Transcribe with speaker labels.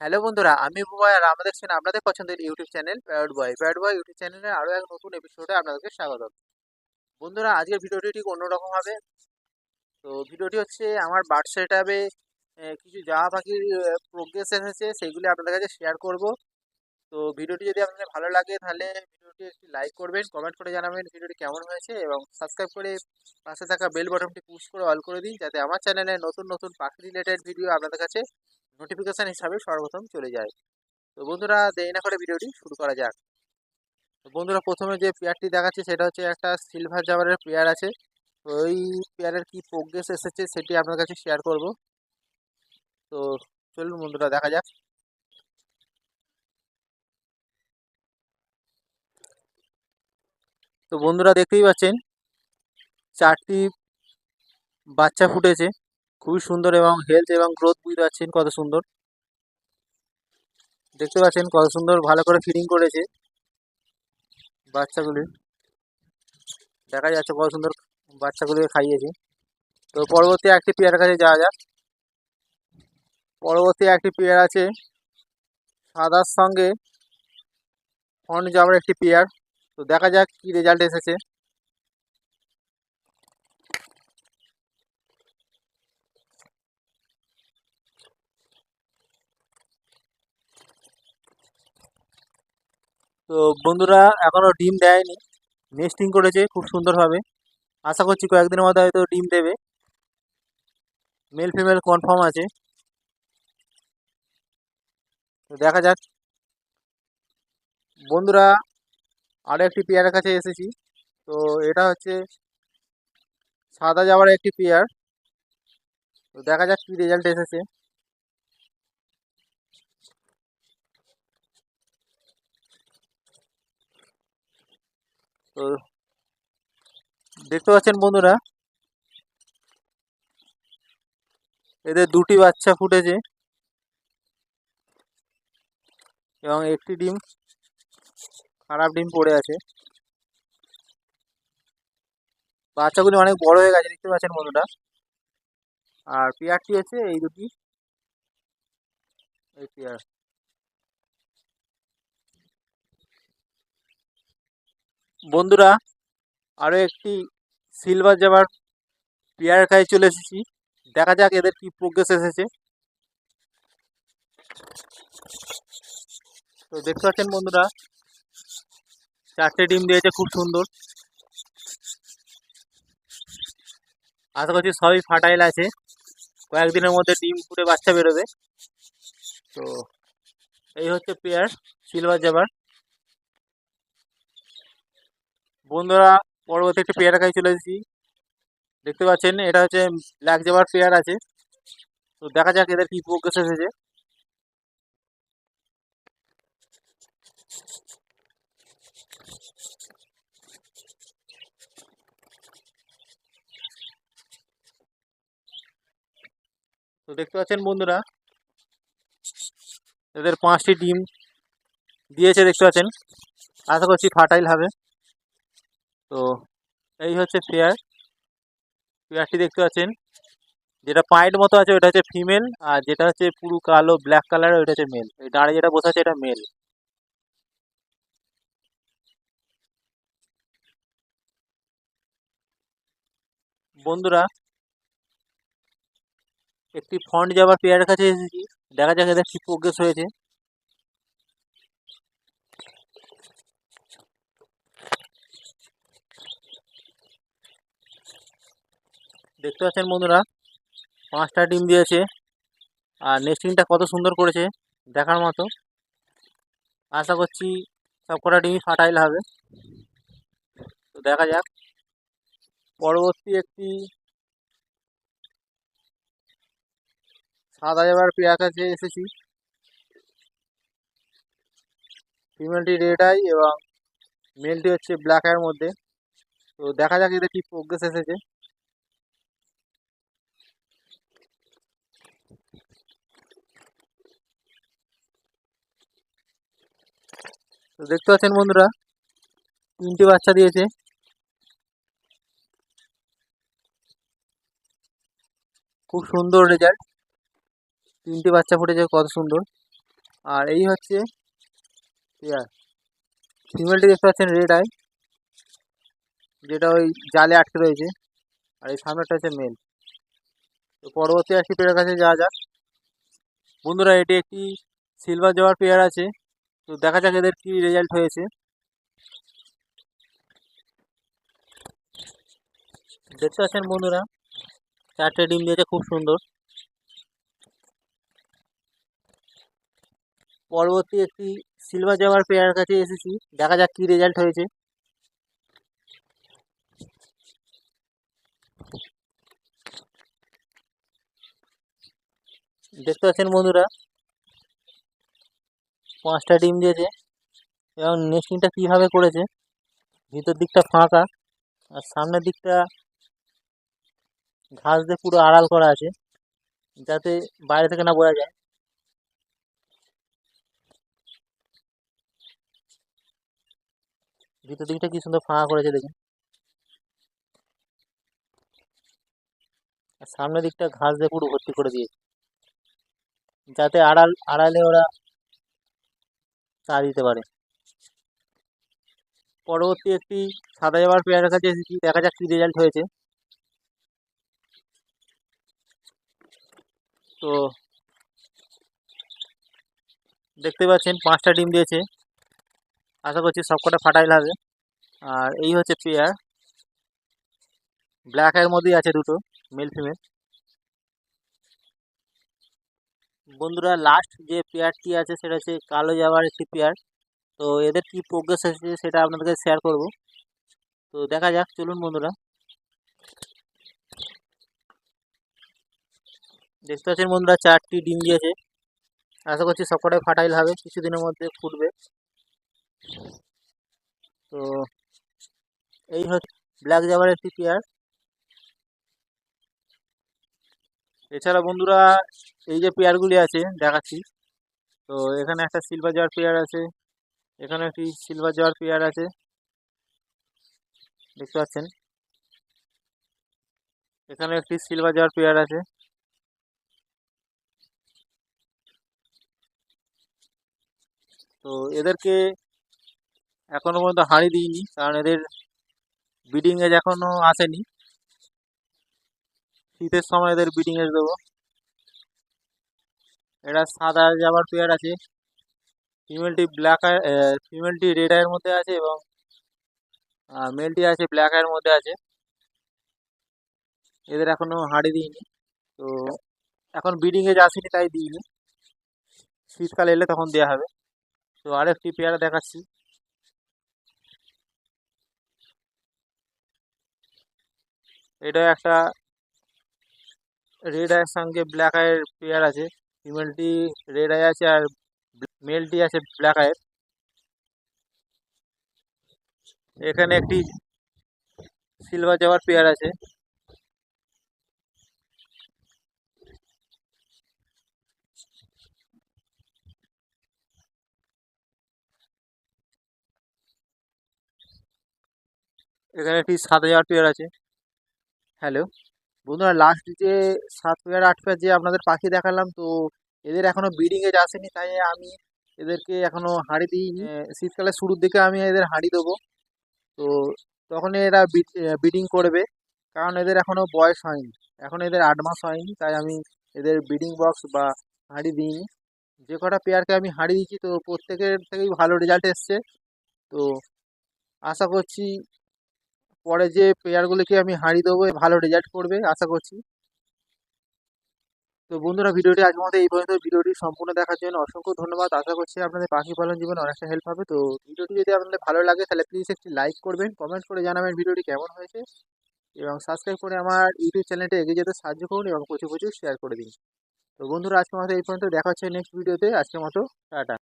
Speaker 1: Hello বন্ধুরা, আমি বুবাই আর আমাদের দেখছেন আপনাদের পছন্দের YouTube channel Parrot Boy. Parrot Boy YouTube চ্যানেলের আরও এক নতুন এপিসোডে আপনাদেরকে স্বাগত বন্ধুরা, আজকের ভিডিওটি ঠিক অন্যরকম হবে। তো ভিডিওটি হচ্ছে আমার বার্ড সেটআপে কিছু জামা পাখির প্রোগ্রেস এসেছে, সেগুলি আপনাদের কাছে শেয়ার করব। তো ভিডিওটি যদি আপনাদের ভালো লাগে, তাহলে ভিডিওটি একটি লাইক করবেন কমেন্ট করে জানাবেন ভিডিওটি কেমন হয়েছে এবং সাবস্ক্রাইব করে পাশে থাকা বেল বাটনটি পুশ করে অল করে দিন, যাতে আমার চ্যানেলে নতুন নতুন পাখি রিলেটেড ভিডিও আপনাদের কাছে নোটিফিকেশান হিসাবে সর্বপ্রথম চলে যায়। তো বন্ধুরা, দেরি না করে ভিডিওটি শুরু করা যাক। তো বন্ধুরা, প্রথমে যে পেয়ারটি দেখাচ্ছে, সেটা হচ্ছে একটা সিলভার জাবারের পেয়ার আছে। তো ওই পেয়ারের কি প্রোগ্রেস এসেছে, সেটি আপনার কাছে শেয়ার করব। তো চলুন বন্ধুরা, দেখা যাক। তো বন্ধুরা, দেখতেই পাচ্ছেন, চারটি বাচ্চা ফুটেছে। খুবই সুন্দর এবং হেলথ এবং গ্রোথ বুঝতে পারছেন কত সুন্দর। দেখতে পাচ্ছেন কত সুন্দর ভালো করে ফিডিং করেছে বাচ্চাগুলি। দেখা যাচ্ছে কত সুন্দর বাচ্চাগুলিকে খাইয়েছে। তো পরবর্তী একটি পেয়ারের কাছে যাওয়া যাক। পরবর্তী একটি পেয়ার আছে সাদার সঙ্গে ফন্ট যাওয়ার একটি পেয়ার। তো দেখা যাক কি রেজাল্ট এসেছে। তো বন্ধুরা এখনও ডিম দেয়নি। নেস্টিং করেছে খুব সুন্দরভাবে। আশা করছি কয়েকদিনের মধ্যে হয়তো ডিম দেবে। মেল ফিমেল কনফার্ম আছে। তো দেখা যাক। বন্ধুরা আরও একটি পেয়ারের কাছে এসেছি। তো এটা হচ্ছে সাদা যাওয়ার একটি পেয়ার। তো দেখা যাক কী রেজাল্ট এসেছে। তো দেখতে পাচ্ছেন বন্ধুরা, এদের দুটি বাচ্চা ফুটেছে এবং একটি ডিম, খারাপ ডিম পড়ে আছে। বাচ্চাগুলি অনেক বড় হয়ে গেছে, দেখতে পাচ্ছেন বন্ধুরা। আর পেয়ারটি হচ্ছে এই দুটি, এই পেয়ার। বন্ধুরা আরও একটি সিলভার জাবার পেয়ারের কাছে চলে এসেছি। দেখা যাক এদের কি প্রোগ্রেস এসেছে। তো দেখতে পাচ্ছেন বন্ধুরা, চারটে ডিম দিয়েছে, খুব সুন্দর। আশা করছি সবই ফাটাইল আছে। কয়েকদিনের মধ্যে ডিম ফুটে বাচ্চা বেরোবে। তো এই হচ্ছে পেয়ার সিলভার জাবার বন্ধুরা, পরবর্তী একটি পেয়ারা খাই চলে এসেছি। দেখতে পাচ্ছেন, এটা হচ্ছে ব্ল্যাক জাবার পেয়ার আছে। তো দেখা যাক এদের কি প্রোগ্রেস এসেছে। তো দেখতে পাচ্ছেন বন্ধুরা, এদের পাঁচটি ডিম দিয়েছে দেখতে পাচ্ছেন। আশা করছি ফার্টাইল হবে। তো এই হচ্ছে পেয়ার। পেয়ারটি দেখতে পাচ্ছেন, যেটা পায়ের মতো আছে ওটা হচ্ছে ফিমেল, আর যেটা হচ্ছে পুরো কালো, ব্ল্যাক কালারের ওইটা হচ্ছে মেল। এই দাঁড়ে যেটা বসে আছে এটা মেল। বন্ধুরা, একটি ফন্ড যাবার পেয়ারের কাছে এসেছি। দেখা যাক এদের কি প্রোগ্রেস হয়েছে। দেখতে পাচ্ছেন বন্ধুরা, পাঁচটা ডিম দিয়েছে আর নেস্টিংটা কত সুন্দর করেছে দেখার মতো। আশা করছি সব কটা ডিমই ফার্টাইল হবে। তো দেখা যাক। পরবর্তী একটি সাদা যাবার পেয়ার কাছে এসেছি। ফিমেলটি রেড আই এবং মেলটি হচ্ছে ব্ল্যাক আইয়ের মধ্যে। তো দেখা যাক এদের কি প্রোগ্রেস এসেছে। তো দেখতে পাচ্ছেন বন্ধুরা, তিনটে বাচ্চা দিয়েছে। খুব সুন্দর রেজাল্ট তিনটে বাচ্চা ফুটেছে, কত সুন্দর। আর এই হচ্ছে পেয়ার ফিমেলটি দেখতে পাচ্ছেন রেড আই যেটা ওই জালে আটকে রয়েছে। আর এই সামনেটা হচ্ছে মেল তো পরবর্তী একটি পেয়ারের কাছে যাওয়া যাক। বন্ধুরা, এটি একটি সিলভার জবার পেয়ার আছে। তো দেখা যাক এদের কি রেজাল্ট হয়েছে। দেখতে পাচ্ছেন বন্ধুরা চারটে ডিম দিয়েছে, খুব সুন্দর। পরবর্তী একটি সিলভার জামার পেয়ারের কাছে এসেছি, দেখা যাক কি রেজাল্ট হয়েছে। দেখতে পাচ্ছেন বন্ধুরা পাঁচটা ডিম দিয়েছে এবং নেস্টিংটা কীভাবে করেছে? ভিতর দিকটা ফাঁকা আর সামনের দিকটা ঘাস দিয়ে পুরো আড়াল করা আছে যাতে বাইরে থেকে না বোঝা যায়। ভিতর দিকটা কি সুন্দর ফাঁকা করেছে দেখুন। আর সামনের দিকটা ঘাস দিয়ে পুরো ভর্তি করে দিয়েছে। যাতে আড়াল, আড়ালে ওরা চা দিতে পারে। পরবর্তী একটি সাদা জামার পেয়ারের কাছে এসেছি, দেখা যাক কী রেজাল্ট হয়েছে। তো দেখতে পাচ্ছেন পাঁচটা ডিম দিয়েছে। আশা করছি সবকটা ফাটাইল হবে আর এই হচ্ছে পেয়ার ব্ল্যাক এর মধ্যেই আছে দুটো মেল ফিমেল বন্ধুরা লাস্ট যে পেয়ারটি আছে সেটা হচ্ছে কালো জামার একটি পেয়ার তো এদের কি প্রোগ্রেস আছে সেটা আপনাদেরকে শেয়ার করব। তো দেখা যাক, চলুন বন্ধুরা। দেখতে পাচ্ছেন বন্ধুরা, চারটি ডিম দিয়েছে। আশা করছি সবকটাই ফাটাইল হবে, কিছুদিনের মধ্যে ফুটবে। তো এই হচ্ছে ব্ল্যাক জামার একটি পেয়ার এছাড়া বন্ধুরা, এই যে পেয়ারগুলি আছে, দেখাচ্ছি। তো এখানে একটা সিলভার জার পেয়ার আছে, এখানে একটি সিলভার জার পেয়ার আছে। দেখতে পাচ্ছেন? এখানে একটি সিলভার জার পেয়ার আছে। তো এদেরকে এখনও পর্যন্ত হাঁড়ি দিইনি, কারণ এদের ব্রিডিং এজ এখনও আসেনি। শীতের সময় এদের এজ দেবো। এটা সাদা যাবার পেয়ার আছে। ফিমেলটি ব্ল্যাক ফিমেলটি রেড আয়ের মধ্যে আছে এবং মেলটি আছে ব্ল্যাক আয়ের মধ্যে আছে। এদের এখনও হাঁড়ি দিইনি। তো এখন ব্রিডিং এজ আসেনি তাই দিইনি। শীতকাল এলে তখন দেওয়া হবে। তো আরেকটি পেয়ারা দেখাচ্ছি। এটা একটা রেড আয়ের সঙ্গে ব্ল্যাক আয়ের পেয়ার আছে। ফিমেলটি রেড আই আছে আর মেলটি আছে ব্ল্যাক আয়ের এখানে একটি সিলভার যাওয়ার পেয়ার আছে। এখানে একটি সাত হাজার পেয়ার আছে। হ্যালো বন্ধুরা লাস্ট যে সাত পেয়ার আট পেয়ার যে আপনাদের পাখি দেখালাম তো এদের এখনও ব্রিডিং এজ আসেনি তাই আমি এদেরকে এখনও হাঁড়ি দিই শীতকালের শুরুর দিকে আমি এদের হাঁড়ি দেবো। তো তখন এরা ব্রিডিং করবে কারণ এদের এখনও বয়স হয়নি। এখন এদের আট মাস হয়নি তাই আমি এদের ব্রিডিং বক্স বা হাঁড়ি দিইনি। যে কটা পেয়ারকে আমি হাঁড়ি দিচ্ছি তো প্রত্যেকের থেকেই ভালো রেজাল্ট এসছে। তো আশা করছি পরে যে পেয়ারগুলিকে আমি হাঁড়ি দেবো ভালো রেজাল্ট করবে, আশা করছি। তো বন্ধুরা, ভিডিওটি আজকের মতো এই পর্যন্ত। ভিডিওটি সম্পূর্ণ দেখার জন্য অসংখ্য ধন্যবাদ। আশা করছি আপনাদের পাখি পালন জীবনে অনেকটা হেল্প হবে। তো ভিডিওটি যদি আপনাদের ভালো লাগে, তাহলে প্লিজ একটি লাইক করবেন কমেন্ট করে জানাবেন ভিডিওটি কেমন হয়েছে। এবং সাবস্ক্রাইব করে আমার ইউটিউব চ্যানেলটি এগিয়ে যেতে সাহায্য করুন এবং প্রচুর প্রচুর শেয়ার করে দিন। তো বন্ধুরা, আজকের মতো এই পর্যন্ত। দেখা হচ্ছে নেক্সট ভিডিওতে আজকের মতো, টাটা।